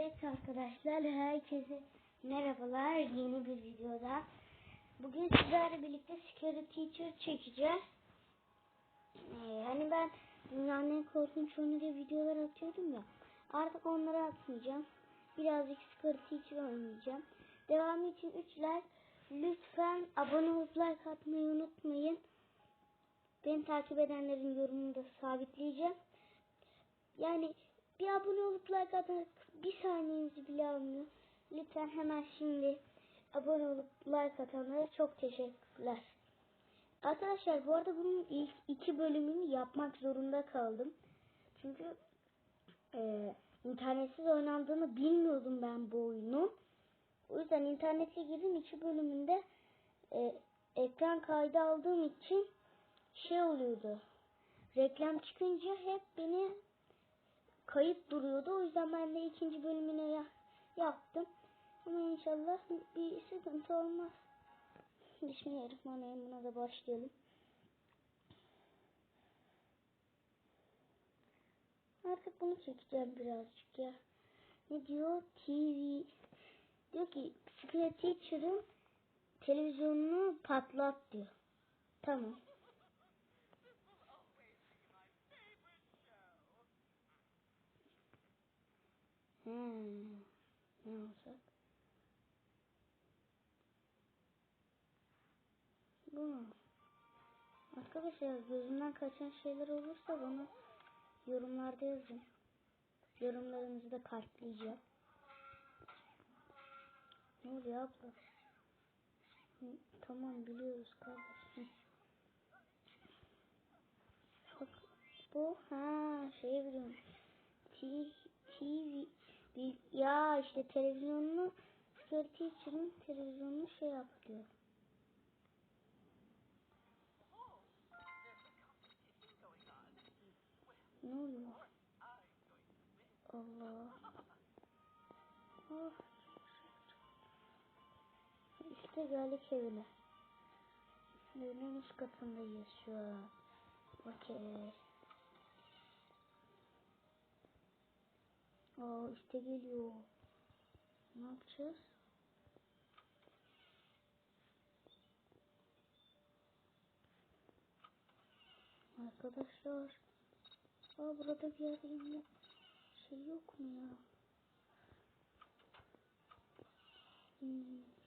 Evet arkadaşlar herkese merhabalar yeni bir videoda. Bugün sizlerle birlikte Scary Teacher çekeceğiz. Ee, hani ben dünyanın en korkunç oyunu diye videolar atıyordum ya. Artık onları atmayacağım. Birazcık Scary Teacher oynayacağım. Devamı için 3 like. Lütfen abone olup like atmayı unutmayın. Beni takip edenlerin yorumunu da sabitleyeceğim. Yani bir abone olup like atarak bir saniyenizi bile almıyor. Lütfen hemen şimdi abone olup like atanlara çok teşekkürler. Arkadaşlar bu arada bunun ilk iki bölümünü yapmak zorunda kaldım. Çünkü e, internetsiz oynandığını bilmiyordum ben bu oyunun. O yüzden internete girdim iki bölümünde e, ekran kaydı aldığım için şey oluyordu. Reklam çıkınca hep beni kayıt duruyordu. O yüzden ben de ikinci bölümünü ya yaptım. Ama inşallah bir sıkıntı olmaz. Bismillahirrahmanirrahim. Buna da başlayalım. Artık bunu çekeceğim birazcık ya. Ne diyor? TV. Diyor ki Secret Teacher'ın televizyonunu patlat diyor. Tamam. Hmm. Ne olacak? Bu? Arkadaşlar gözümden kaçan şeyler olursa bana yorumlarda yazın. Yorumlarınızı da kalpleyeceğim. Ne oluyor abla? Tamam biliyoruz kardeşim. Bak bu ha şey biliyorum. TV bil- ya işte televizyonunu Scary Teacher'ın televizyonunu şey yap. Ne oluyor? Allah. Oh. İşte geldik evine. Evinin üst katındayız şu. Okey. Aa işte geliyor. Ne yapacağız? Arkadaşlar. Aa burada bir yerde yine şey yok mu ya? Hmm.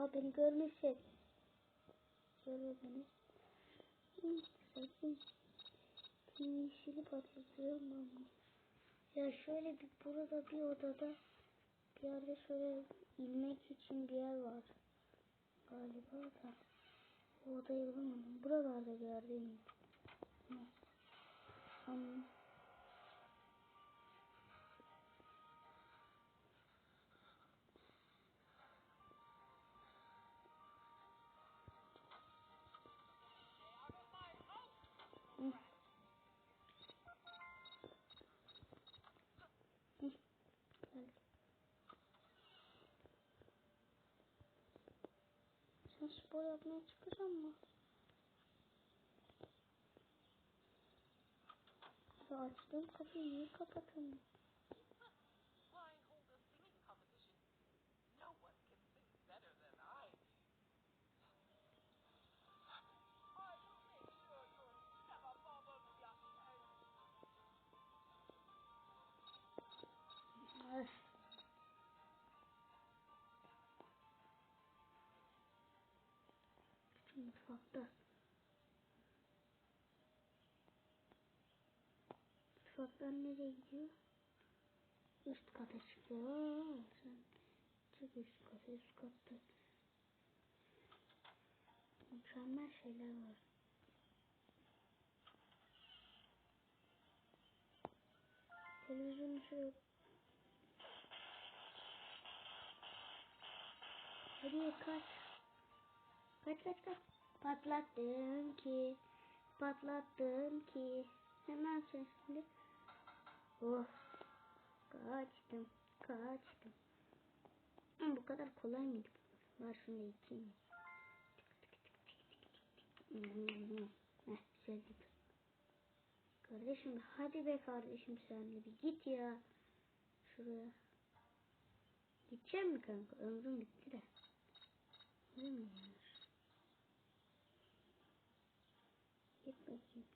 Aa beni görmüşsün. Görüyor beni. Hı, Sakin. Yeşili patlatıyorum ben bunu. Ya şöyle bir burada bir odada bir yerde şöyle inmek için bir yer var. Galiba da. O odayı bulamadım. Buralarda bir yerdeyim. Hı. Spor yapmaya çıkacak mı? Açtım kapıyı niye kapatalım? Mutfakta. Mutfaktan nereye gidiyor? Üst kata çıkıyor. Sen çık üst kata, üst katta. Mükemmel şeyler var. Televizyonu şöyle Hadi kaç. Kaç kaç kaç. Patlattım ki. Patlattım ki. Hemen sesli. Oh. Kaçtım. Kaçtım. Ama bu kadar kolay mıydı? Var şunu içeyim. Heh, güzeldi. Kardeşim hadi be kardeşim sen de bir git ya. Şuraya. Gideceğim mi kanka? Ömrüm bitti de. Değil mi ya? Git bakayım.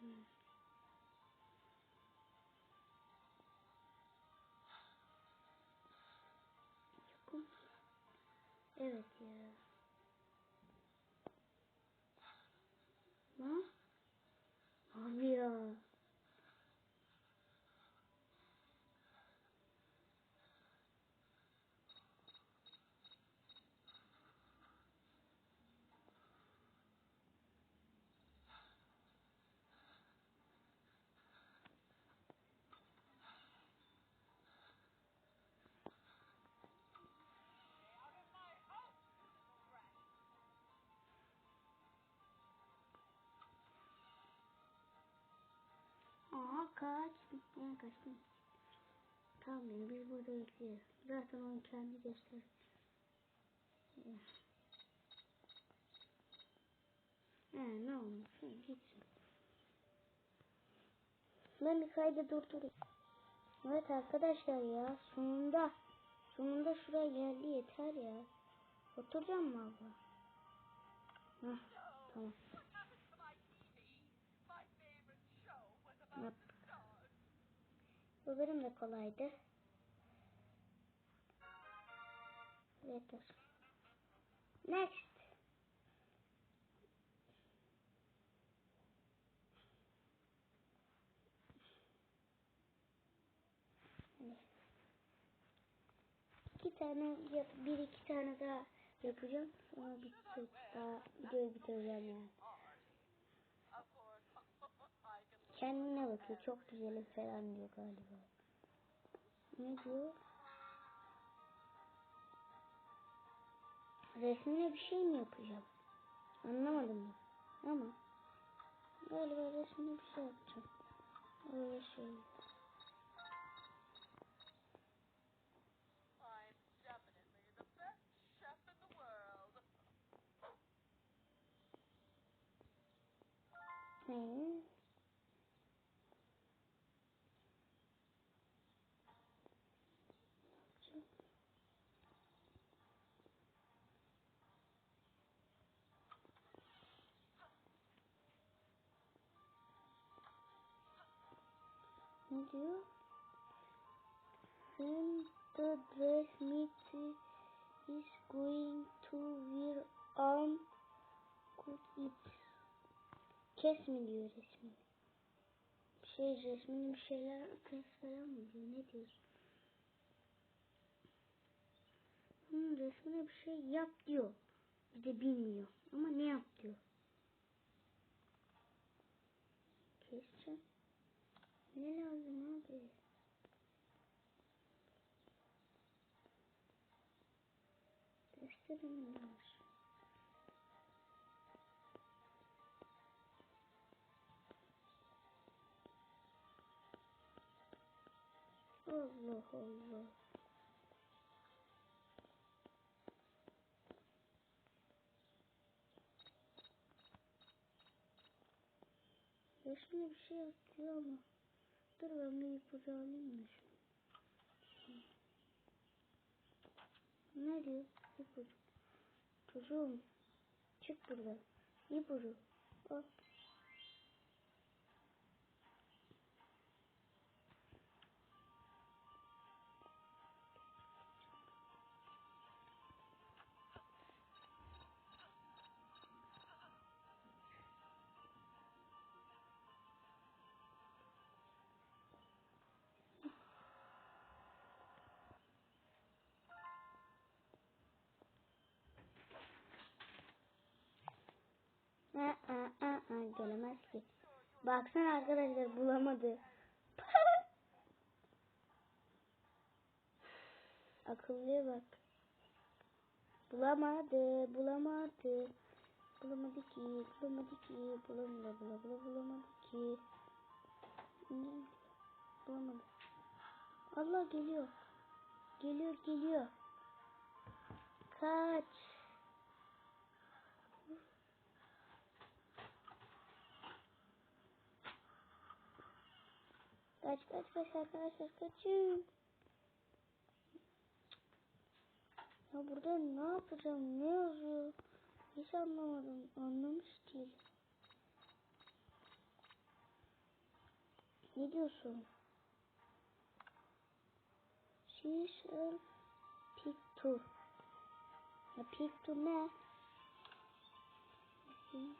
Şöyle. Yokum. Evet ya. Ne? Aa kaçtım. Ben kaçtım. Tamam yani biz burada bekliyoruz. Zaten onu kendi göster. Ya. He ne olmuş? He, gitsin. Ben bir kaydı durdurayım. Evet arkadaşlar ya sonunda sonunda şuraya geldi yeter ya. Oturacağım mı abla? Hah tamam. Bu benim de kolaydı. Yeter. Next. Hani İki tane yap, bir iki tane daha yapacağım. Sonra bitecek. Daha videoyu bitireceğim yani. Kendine bakıyor. Çok güzelim falan diyor galiba. Ne diyor? Resmine bir şey mi yapacağım? Anlamadım ben. Ama galiba resmine bir şey yapacağım. Öyle söylüyor. I'm Ne? Diyor? When the dress meet is going to wear arm cut it. Kes mi diyor resmi? Bir şey resmini bir şeyler kes falan mı diyor? Ne diyorsun? Bunun resmine bir şey yap diyor. Bir de bilmiyor. Ama ne yap diyor. Ne lazım abi? Mi var? Allah Allah. Resmine bir şey atıyor ama. Dur ben bir ipucu alayım da şunu. Ne diyor? İpucu. Çocuğum. Çık buradan. İpucu. Al. Baksana arkadaşlar bulamadı. Akıllıya bak. Bulamadı, bulamadı. Bulamadı ki, bulamadı ki, bulamadı, bula bula bulamadı ki. Bulamadı. Allah geliyor. Geliyor, geliyor. Kaç. Kaç kaç kaç arkadaşlar kaçın. Ya burada ne yapacağım? Ne yazıyor? Hiç anlamadım. Anlamış değilim. Ne diyorsun? Şişel Picture. Ya Picture ne?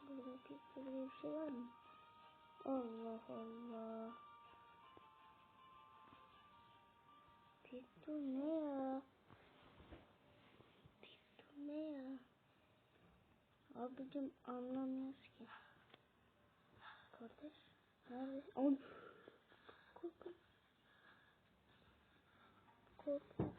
Burada Picture diye bir şey var mı? Allah Allah. Picture ne ya? Picture ne ya? Abicim anlamıyoruz ki. Kardeş neredesin? An Korkun. Korkun.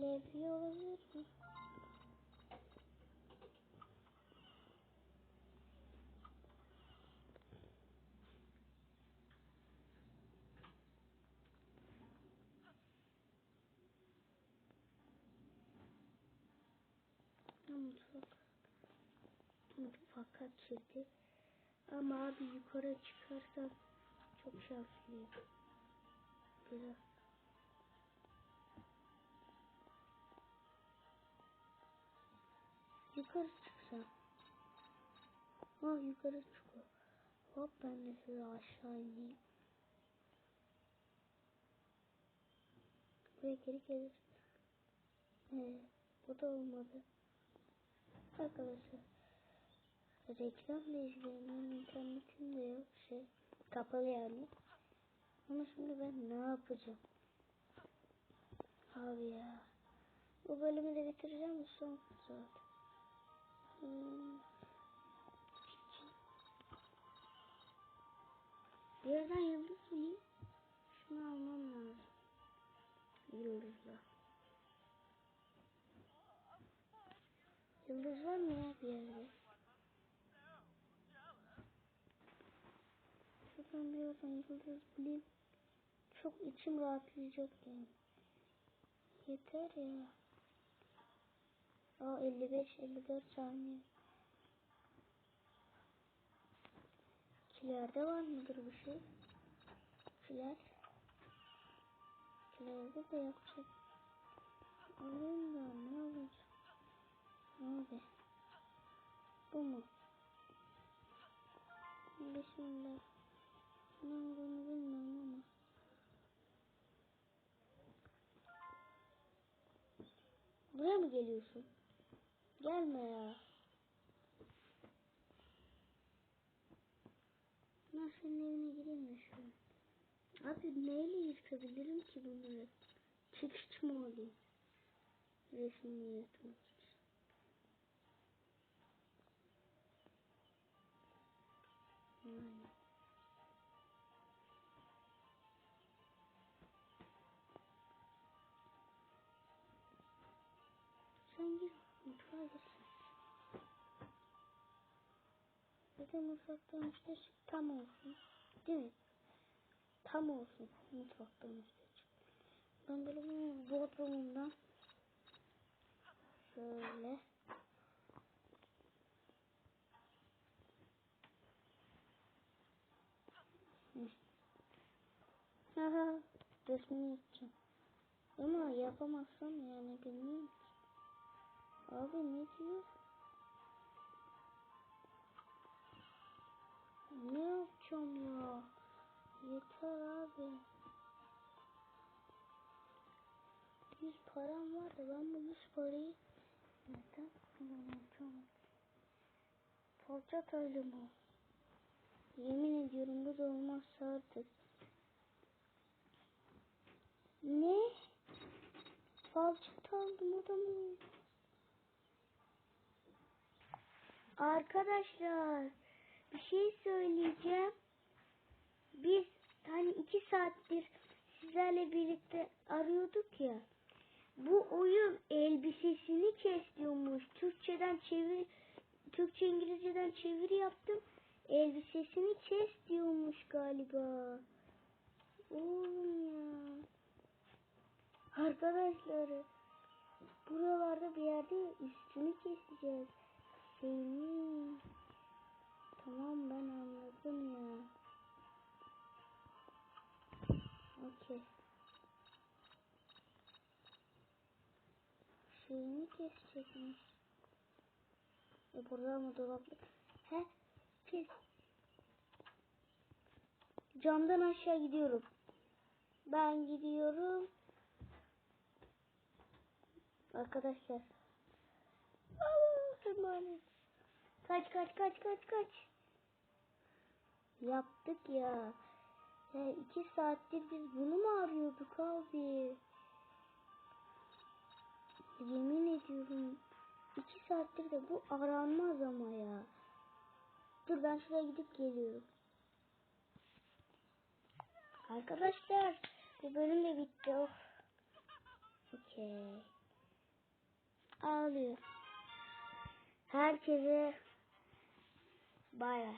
Levye olabilir mi? Mutfak. Mutfak açıldı. Ama abi yukarı çıkarsam çok şanslıyım. Biraz. Yukarı çıksam. Ha yukarı çıkıyor. Hop ben de size aşağı ineyim. Buraya geri gelir. Ee, bu da olmadı. Arkadaşlar. Reklam da izliyorum. internetim de yok. Şey, kapalı yani. Ama şimdi ben ne yapacağım? Abi ya. Bu bölümü de bitireceğim son zaten. Hmm. Bir yerden yıldız bulayım. Şunu almam lazım. Yıldızla. Yıldız var mı ya bir yerde? Şuradan bir yıldız bulayım. Çok içim rahatlayacak yani. Yeter ya. Aa 55-54 saniye. Kilerde var mıdır bir şey? Kiler. Kilerde de yapacak. Alayım da ne olacak? Abi. Bu mu? Bismillah. Ne olduğunu bilmiyorum ama. Buraya mı geliyorsun? Gelme ya. Ben senin evine gireyim şu an? Abi neyle yırtabilirim ki bunları? Çekiç mi alayım? Resmini yırtmak için. Yani. Bir de mutfaktan üstte çık tam olsun. Değil mi? Tam olsun mutfaktan üstte çık. Ben böyle bu bodrumumdan Şöyle. Aha, resmini yapacağım. Ama yapamazsam yani bilmiyorum. Abi ne diyor? Ne yapacağım ya? Yeter abi. Yüz param var da ben bu yüz parayı neden kullanacağım? Falçat öyle mi? Yemin ediyorum bu da olmazsa artık. Ne? Falçat aldım o da mı? Arkadaşlar bir şey söyleyeceğim. Biz hani iki saattir sizlerle birlikte arıyorduk ya. Bu oyun elbisesini kes diyormuş. Türkçeden çevir, Türkçe İngilizceden çeviri yaptım. Elbisesini kes diyormuş galiba. Oğlum ya. Arkadaşlar buralarda bir yerde üstünü keseceğiz. Senin. Tamam ben anladım ya. Okey. Şeyini kesecekmiş. E burada mı dolaplı? He? Kes. Camdan aşağı gidiyorum. Ben gidiyorum. Arkadaşlar. Allah emanet. Kaç kaç kaç kaç kaç. Yaptık ya. Ya iki saattir biz bunu mu arıyorduk abi? Yemin ediyorum. iki saattir de bu aranmaz ama ya. Dur ben şuraya gidip geliyorum. Arkadaşlar bu bölüm de bitti. Of. Okey. Ağlıyor. Herkese Bye.